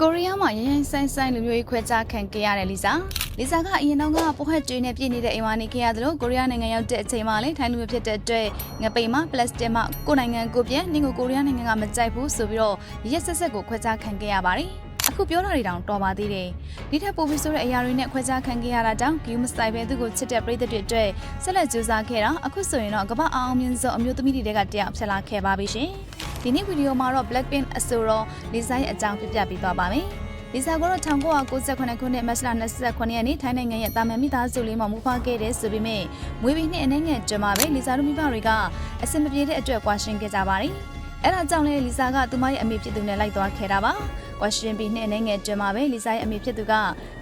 ကိုရီးယားမှာရရင်ဆိုင်ဆိုင်လူမျိုးရေးခွဲခြားခံခဲ့ရတဲ့လီဆာလီဆာကအရင်တော့ကပိုဟက်ကျွေးနဲ့ပြည်နေတဲ့အိမ်ဝါနေခဲ့ရသလိုကိုရီးယားနိုင်ငံရောက်တဲ့အချိန်မှာလည်းထိုင်းလူမျိုးဖြစ်တဲ့အတွက်ငပိန်မှာပလတ်စတစ်မှာကိုယ်နိုင်ငံကိုပြန်နင်းကိုကိုရီးယားနိုင်ငံကမကြိုက်ဘူးဆိုပြီးတော့ရက်ဆက်ဆက်ကိုခွဲခြားခံခဲ့ရပါတယ်အခုပြောတာတွေတောင်တော်ပါသေးတယ်ဒီထက်ပိုပြီးဆိုတဲ့အရာတွေနဲ့ခွဲခြားခံခဲ့ရတာကြောင့်ဂီယူမစတိုင်ပဲသူ့ကိုချစ်တဲ့ပရိသတ်တွေအတွက်ဆက်လက်ကြိုးစားခဲ့တာအခုဆိုရင်တော့ကမ္ဘာအောင်မြင်ဆုံးအမျိုးသမီးတွေကတယောက်ဖြစ်လာခဲ့ပါပြီရှင် ဒီနေ့ဗီဒီယိုမှာတော့ Blackpink အဆိုတော်လီဇာရဲ့အကြောင်းပြပြပေးသွားပါမယ်လီဇာကတော့1998ခုနှစ်မတ်လ29ရက်နေ့ထိုင်းနိုင်ငံရဲ့တာမန်မိသားစုလေးမှာမူဖွားခဲ့တဲ့ဆိုပေမဲ့မွေးပြီးနှစ်အနေငယ်ကျမပဲလီဇာတို့မိဘတွေကအဆင်မပြေတဲ့အတွက်ကွာရှင်ခဲ့ကြပါတယ်။အဲဒါကြောင့်လေလီဇာကသူမရဲ့အမေဖြစ်သူနဲ့လိုက်သွားခဲ့တာပါ။ကွာရှင်ပြီးနှစ်အနေငယ်ကျမပဲလီဇာရဲ့အမေဖြစ်သူက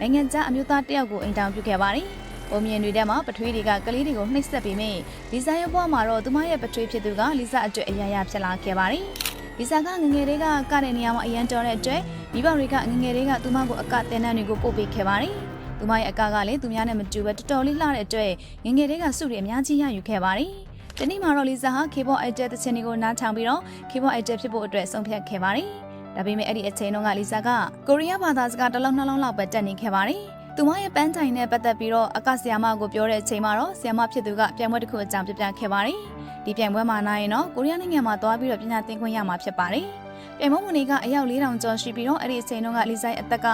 နိုင်ငံခြားအမျိုးသားတယောက်ကိုအိမ်တောင်ပြုခဲ့ပါတယ်။ ပုံမြင်တွေထဲမှာပထွေးတွေကကလေးတွေကိုနှိပ်စက်ပြီးမြင်လီဇာရဲ့ဘဝမှာတော့သူမရဲ့ပထွေးဖြစ်သူကလီဇာအတွက်အရာရာဖြစ်လာခဲ့ပါတယ်။လီဇာကငငယ်လေးကကတဲ့နေရာမှာအရန်တော်တဲ့အတွက်မိဘတွေကငငယ်လေးကသူမကိုအကတင်တန်းတွေကိုပို့ပေးခဲ့ပါတယ်။သူမရဲ့အကကလည်းသူများနဲ့မတူဘဲတော်တော်လေးလှတဲ့အတွက်ငငယ်လေးကစုတွေအများကြီးရယူခဲ့ပါတယ်။ဒီနေ့မှာတော့လီဇာဟာ K-pop idol တချင်တွေကိုနားထောင်ပြီးတော့ K-pop idol ဖြစ်ဖို့အတွက်ဆုံးဖြတ်ခဲ့ပါတယ်။ဒါပေမဲ့အဲ့ဒီအချိန်တုန်းကလီဇာကကိုရီးယားဘာသာစကားတစ်လုံးနှလုံးလောက်ပဲတက်နေခဲ့ပါတယ်။ သူမရဲ့ပန်းတိုင်နဲ့ပတ်သက်ပြီးတော့အကဆီယာမကိုပြောတဲ့အချိန်မှာတော့ဆီယာမဖြစ်သူကပြန်ပွဲတစ်ခုအကြောင်းပြပြခဲ့ပါတယ်။ဒီပြန်ပွဲမှာနိုင်ရင်တော့ကိုရီးယားနိုင်ငံမှာသွားပြီးတော့ပညာသင်ခွင့်ရမှာဖြစ်ပါတယ်။ပြန်ပွဲဝင်တွေကအယောက်4000ကျော်ရှိပြီးတော့အဲ့ဒီအချိန်တုန်းကလီဇာရဲ့အသက်က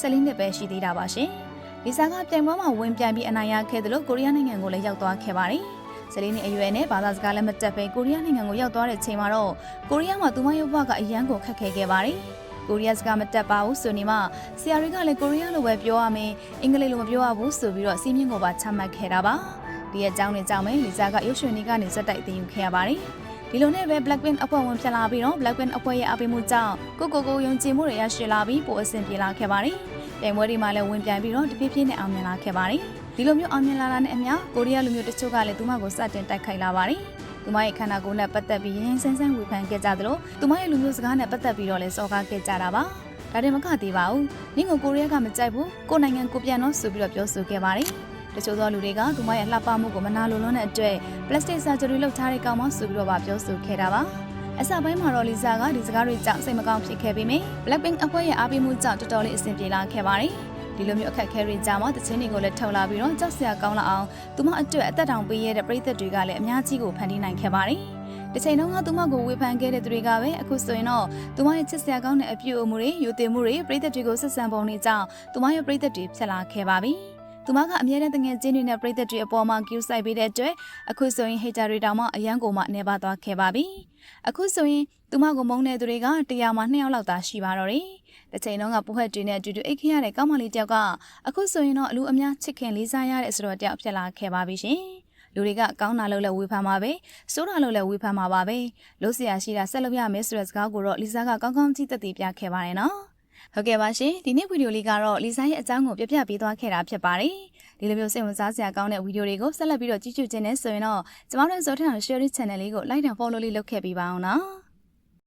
14နှစ်ပဲရှိသေးတာပါရှင်။လီဇာကပြန်ပွဲမှာဝင်ပြန်ပြီးအနိုင်ရခဲ့တယ်လို့ကိုရီးယားနိုင်ငံကိုလည်းရောက်သွားခဲ့ပါတယ်။ဆယ်လေးနှစ်အရွယ်နဲ့ဘာသာစကားလည်းမတက်ပဲကိုရီးယားနိုင်ငံကိုရောက်သွားတဲ့ချိန်မှာတော့ကိုရီးယားမှာသူမရုပ်ဘဝကအရန်ကိုခက်ခဲခဲ့ပါတယ်။ ကိုရီးယားစကားမတက်ပါဘူးဆိုနေမှဆရာတွေကလည်းကိုရီးယားလိုပဲပြောရမယ်အင်္ဂလိပ်လိုမပြောရဘူးဆိုပြီးတော့စီးမြင့်ကိုပါချမှတ်ခဲ့တာပါဒီအကြောင်းနဲ့ကြောင့်ပဲလီဇာကရုပ်ရှင်တွေကနေစက်တိုက်တင်ယူခဲ့ရပါတယ်ဒီလိုနဲ့ပဲ Blackpink အဖွဲ့ဝင်ဖြစ်လာပြီးတော့ Blackpink အဖွဲ့ရဲ့အပိမှုကြောင့်ကိုကိုကိုယုံကြည်မှုတွေရရှိလာပြီးပိုအဆင်ပြေလာခဲ့ပါတယ်ပြိုင်ပွဲတွေမှာလည်းဝင်ပြိုင်ပြီးတော့တဖြည်းဖြည်းနဲ့အောင်မြင်လာခဲ့ပါတယ်ဒီလိုမျိုးအောင်မြင်လာတာနဲ့အမျှကိုရီးယားလူမျိုးတချို့ကလည်းသူမကိုစတင်တိုက်ခိုက်လာပါတယ် သူမရဲ့ခန္ဓာကိုယ်နဲ့ပတ်သက်ပြီးရင်ရင်ဆန်းဆန်းဝေဖန်ခဲ့ကြသလိုသူမရဲ့လူမျိုးစကားနဲ့ပတ်သက်ပြီးတော့လည်းစော်ကားခဲ့ကြတာပါဒါတင်မကသေးပါဘူးနင့်ကိုကိုရီးယားကမကြိုက်ဘူးကိုနိုင်ငံကိုပြန်တော့ဆိုပြီးတော့ပြောဆိုခဲ့ပါတယ်တချို့သောလူတွေကသူမရဲ့လှပမှုကိုမနာလိုလွန်းတဲ့အတွက် plastic surgery လုပ်ထားတဲ့ကောင်မဆိုပြီးတော့ပါပြောဆိုခဲ့တာပါအစပိုင်းမှာတော့လီဇာကဒီစကားတွေကြောင့်စိတ်မကောင်းဖြစ်ခဲ့ပေမယ့် Blackpink အဖွဲ့ရဲ့အားပေးမှုကြောင့်တော်တော်လေးအဆင်ပြေလာခဲ့ပါတယ် ဒီလိုမျိုးအခက်အခဲတွေကြားမှာတချင်းတွေကိုလည်းထုတ်လာပြီးတော့ကြောက်စရာကောင်းလာအောင်သူမအတွက်အသက်တောင်ပေးရတဲ့ပြည်သက်တွေကလည်းအများကြီးကိုဖန်တီးနိုင်ခဲ့ပါတယ်။ဒီချိန်တုန်းကသူမကိုဝေဖန်ခဲ့တဲ့သူတွေကပဲအခုဆိုရင်တော့သူမရဲ့ချစ်စရာကောင်းတဲ့အပြုအမူတွေယူတင်မှုတွေပြည်သက်တွေကိုဆက်ဆံပုံတွေကြောင့်သူမရဲ့ပြည်သက်တွေဖြစ်လာခဲ့ပါပြီ။ သူမကအမြဲတမ်းတငယ်ချင်းတွေနဲ့ပြည်သက်တွေအပေါ်မှာ cue ဆိုင်ပေးတဲ့အတွက်အခုဆိုရင် hater တွေတောင်မှအရန်ကိုမှနေပါသွားခဲ့ပါပြီ။အခုဆိုရင်သူမကိုမုန်းတဲ့သူတွေကတရားမှ2ယောက်လောက်သာရှိပါတော့တယ်။တစ်ချိန်လုံးကပိုဟက်တွေနဲ့အတူတူအိတ်ခရတဲ့ကောင်းမလေးတယောက်ကအခုဆိုရင်တော့အလူအများချစ်ခင်လေးစားရတဲ့ဆိုတော့တယောက်ဖြစ်လာခဲ့ပါပြီရှင်။လူတွေကကောင်းတာလို့လည်းဝေဖန်ပါပဲစိုးတာလို့လည်းဝေဖန်ပါပါပဲလို့ဆရာရှိတာဆက်လုပ်ရမယ်ဆိုတဲ့စကားကိုတော့လီဆာကကောင်းကောင်းကြည့်သက်သေပြခဲ့ပါတယ်နော် ဟုတ်ကဲ့ပါရှင်ဒီနေ့ဗီဒီယိုလေးကတော့လီဆာရဲ့အကြောင်းကိုပြပြပေးသွားခဲ့တာဖြစ်ပါတယ်ဒီလိုမျိုးစိတ်ဝင်စားစရာကောင်းတဲ့ဗီဒီယိုတွေကိုဆက်လက်ပြီးတော့ကြည့်ကြည့်ခြင်းနဲ့ဆိုရင်တော့ကျမတို့ဇော်ထန် share channel လေးကို like and follow လေးလုပ်ခဲ့ပေးပါအောင်နော်